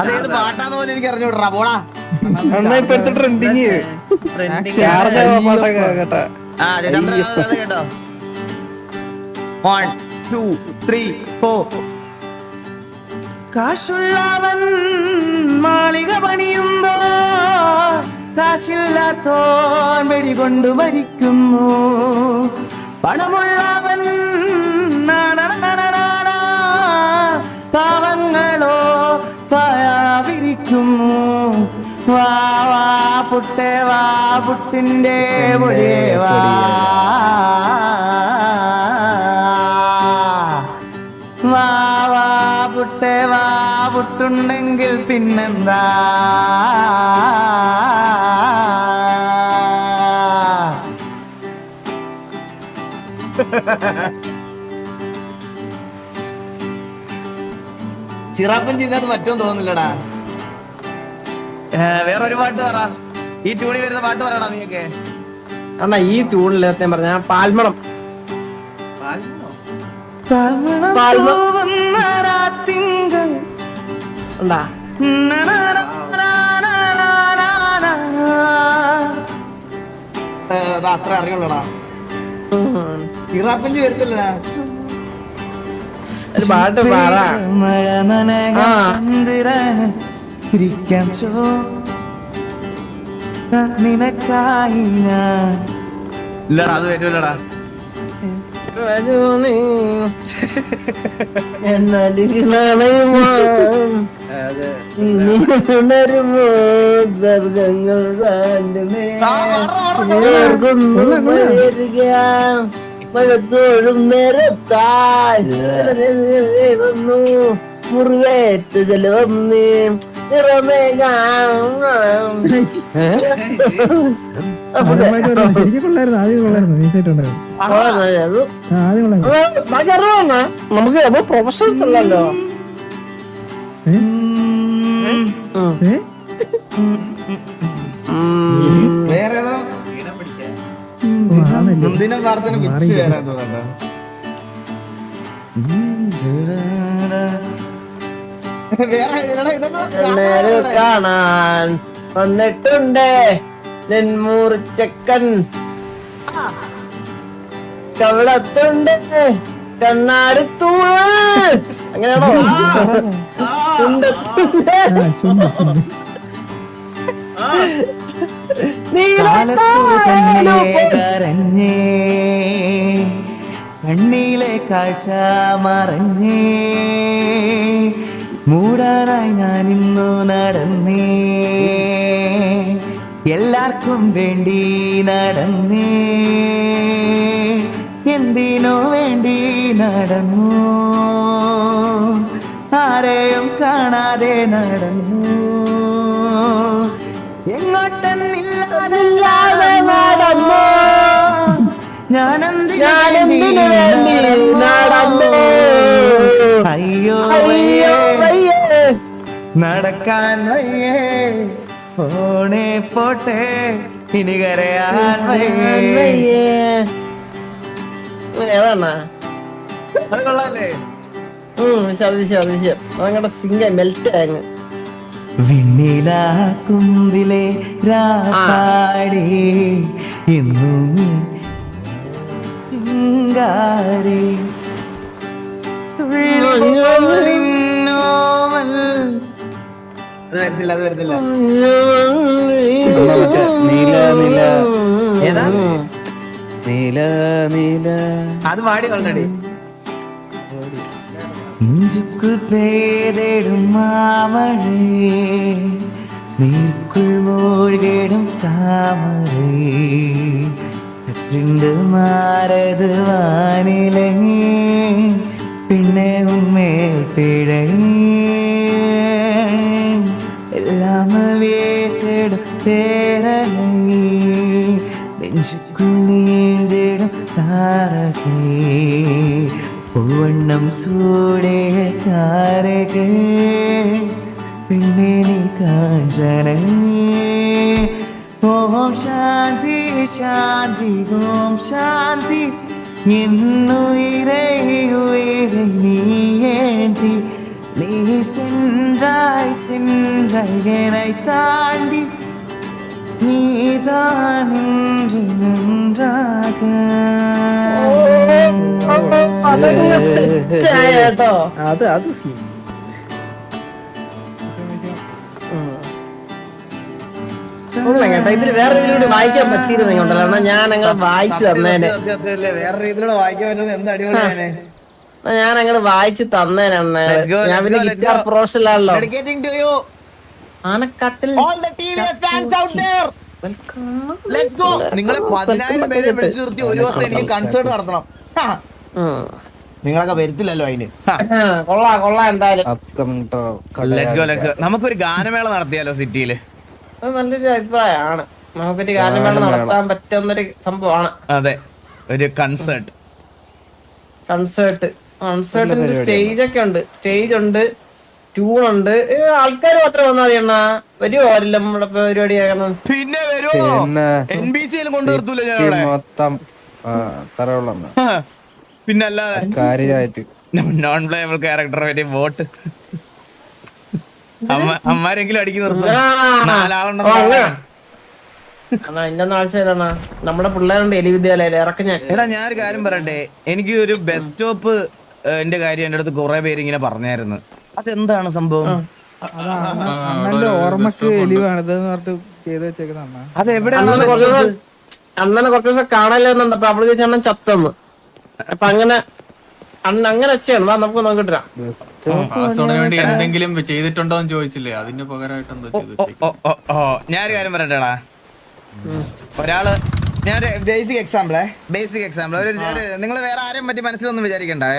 അതേത് പാട്ടാന്ന് പോലെ എനിക്ക് അറിഞ്ഞൂടാ പോടാ. അണ്ണാ ഇപ്പഴത്തെ ട്രെൻഡിങ് ചാർജ് പാട്ടൊക്കെ കേട്ടാ. ആ ചന്ദ്ര അത് കേട്ടോ. വൺ ടു ത്രീ ഫോർ കാശുള്ളവൻ മാളിക പണിയുമ്പോ കാശില്ലാത്തോൻ വെടികൊണ്ട് മരിക്കുന്നു. പണമുള്ളവൻ പാവങ്ങളോ പായാവിരിക്കുന്നു വാ വാ പുട്ടേ വാ പുട്ടിന്റെ പൊടിയേ വാ. വാ വാ പുട്ടേ വാ പുട്ടുണ്ടെങ്കിൽ പിന്നെന്താ? ചിറാപ്പൻ ചെയ്തത് പറ്റുമെന്ന് തോന്നുന്നില്ലടാ. വേറെ ഒരു പാട്ട് പറ. ഈ ട്യൂണിൽ വരുന്ന പാട്ട് പറയടാ നീയൊക്കെ. അണ്ണാ ഈ ട്യൂണിൽ ചൂടില്ലാത്ത പറഞ്ഞ പാൽമണം. അത്ര അറിയുള്ളടാ. ചിറാപ്പഞ്ചി വരത്തില്ലടാ. പാട്ട് പാട. മഴ ആ. ചന്ദ്രന് ഇരിക്കാം ചോ. നിനക്കായി ഞാൻ. ഇല്ലടാ അത് താണ്ടുമേ. മുറിവേറ്റ് ചെലവം നീ ശരിക്കും കൊള്ളായിരുന്നു ആദ്യം കൊള്ളായിരുന്നു നൈസായിട്ടുണ്ടായിരുന്നു ആ, ആദ്യം കൊള്ളായിരുന്നു. നമുക്ക് അപ്പൊ പ്രൊഫഷണൽസ് അല്ലല്ലോ. ഏ? വേറെ ഏതെടാ ഇതൊക്കെ നേരെ കാണാൻ വന്നിട്ടുണ്ട്. നെന്മൂറിച്ചക്കൻ കവിളത്തുണ്ട്. കണ്ണാടി തൂണ്. അങ്ങനെയാണോ? ചുണ്ട് കരഞ്ഞേ കണ്ണിലെ കാഴ്ച മറഞ്ഞേ. മൂടാനായി ഞാൻ ഇന്നു നടന്നേ. എല്ലാവർക്കും വേണ്ടി നടന്നേ. എന്തിനോ വേണ്ടി നടന്നു? ആരെയും കാണാതെ നടന്നു. ഞാനെന്തിനു ഞാനെന്തിനു വേണ്ടി നടന്നു? അയ്യോ. നടക്കാൻ വയ്യേ. പോണേ പോട്ടെ. ഇനി കരയാൻ വയ്യേ. കുന്തിലെ അത് കൊള്ളാല്ലേ? ഉം വിശാൽ വിശാൽ വിശാൽ അതങ്ങടെ സിംഗ മെൽറ്റ് അങ്ങ് വെണ്ണിലാക്കുമ്പിലെ രാപ്പാടി. ഇന്നും വരത്തില്ല അത് വരത്തില്ല. നീല നീല. ഏതാ? നീല നീല. അത് പാടി കൊണ്ടടി നെഞ്ചുക്കുൾ പേരിടും മാമഴേ നീക്കുൾ മൂழ்കിടും താമരേ. രണ്ട് മാറത് വാനിലേ പിന്നെ ഉന്മേൽ പിഴേ എല്ലാം വേസിടും പേരലേ നെഞ്ചുക്കുൾ നീണ്ടിടും താരകേ പൂവണ്ണം സൂടിയ താരകേ പിന്നെ നീ കാഞ്ചന ഓം ശാന്തി ശാന്തി ഓം ശാന്തി என்னுயிரை உயிரை நீ ஏந்தி நீ சென்றாய் சென்றாய் என்னை தாண்டி நீதான் இன்று நன்றாக അതങ്ങ് set ആയ കേട്ടോ അത് അത് സീൻ കൊള്ളാം കേട്ടോ ഇതിൽ വേറെ രീതിയിലൂടെ വായിക്കാൻ പറ്റിയിരുന്നെങ്കിൽ ഉണ്ടല്ലോ. ഞാൻ അങ്ങനെ വായിച്ചു തന്നേനെ. വേറെ രീതിയിലൂടെ വായിക്കാൻ പറ്റുന്നത് എന്ത് അടിപൊളിയാണ് ഞാൻ അങ്ങനെ വായിച്ചു തന്നേനെ ഞാൻ പിന്നെ ഗിറ്റാർ പ്രൊഫഷണലാണല്ലോ ആനക്കാട്ടിൽ. നിങ്ങളെ പതിനായിരം പേരെ വിളിച്ചു നിർത്തി ഒരു ദിവസം എനിക്ക് കൺസേർട്ട് നടത്തണം. നിങ്ങളൊക്കെ വരുത്തില്ലല്ലോ അതിന്. നമുക്കൊരു ഗാനമേള നടത്തിയാലോ സിറ്റിയിൽ? അത് നല്ലൊരു അഭിപ്രായമാണ്. നമുക്കൊരു ഗാനമേള നടത്താൻ പറ്റുന്നൊരു സംഭവമാണ്. അതെ ഒരു കൺസേർട്ട് കൺസേർട്ട് കൺസേർട്ടിന്റെ സ്റ്റേജ് ഒക്കെ ഉണ്ട്. സ്റ്റേജ് ഉണ്ട് ട്യൂൺ ഉണ്ട്. ആൾക്കാർ മാത്രം വന്നാൽ മതി അണ്ണാ. വരുമോ ആരെല്ലാം നമ്മുടെ പരിപാടി ആക്കണം പിന്നെ വരുമോ പിന്നെ എൻ ബി സിയിൽ കൊണ്ടുവരത്തൂല്ലോ ഞങ്ങളെ? മൊത്തം പിന്നല്ലാതെ. കാര്യമായിട്ട് നോൺ പ്ലേബിൾ ക്യാരക്ടർ പറ്റി വോട്ട്. അമ്മാരെങ്കിലും അടിക്കി നിർത്തും നമ്മുടെ പിള്ളേരുണ്ട് എലി വിദ്യാലയം ഇറക്കം ഞാൻ. എടാ ഞാൻ ഒരു കാര്യം പറയട്ടെ. എനിക്ക് ഒരു ബസ് സ്റ്റോപ്പ് എന്റെ കാര്യം എന്റെ അടുത്ത് കുറെ പേര് ഇങ്ങനെ പറഞ്ഞായിരുന്നു. അതെന്താണ് സംഭവം? ഓർമ്മക്ക് എലിവാണ് ഇതെന്ന് പറഞ്ഞിട്ട് ചെയ്ത് വെച്ചേക്കുന്ന അണ്ണ. അത് എവിടെയാണ് അണ്ണനെ കുറച്ച് ദിവസം കാണാനില്ലെന്നുണ്ട് അപ്പൊ അവൾ ചോദിച്ചാൽ അണ്ണൻ ചത്തെന്ന്. അപ്പൊ അങ്ങനെ അണ്ണ അങ്ങനെ വെച്ചാണ്. വാ നമുക്ക് നോക്കിട്ടാ വേണ്ടി എന്തെങ്കിലും ചെയ്തിട്ടുണ്ടോ എന്ന് ചോദിച്ചില്ലേ? അതിന് പകരമായിട്ട് എന്താ ചെയ്ത് ഓ ഓ ഓ ഞാനൊരു കാര്യം പറയട്ടെടാ. ഒരാൾ ഞാൻ ബേസിക് എക്സാമ്പിളേ ബേസിക് എക്സാമ്പിൾ ഒരു നിങ്ങൾ വേറെ ആരെയും പറ്റി മനസ്സിലൊന്നും വിചാരിക്കണ്ടേ?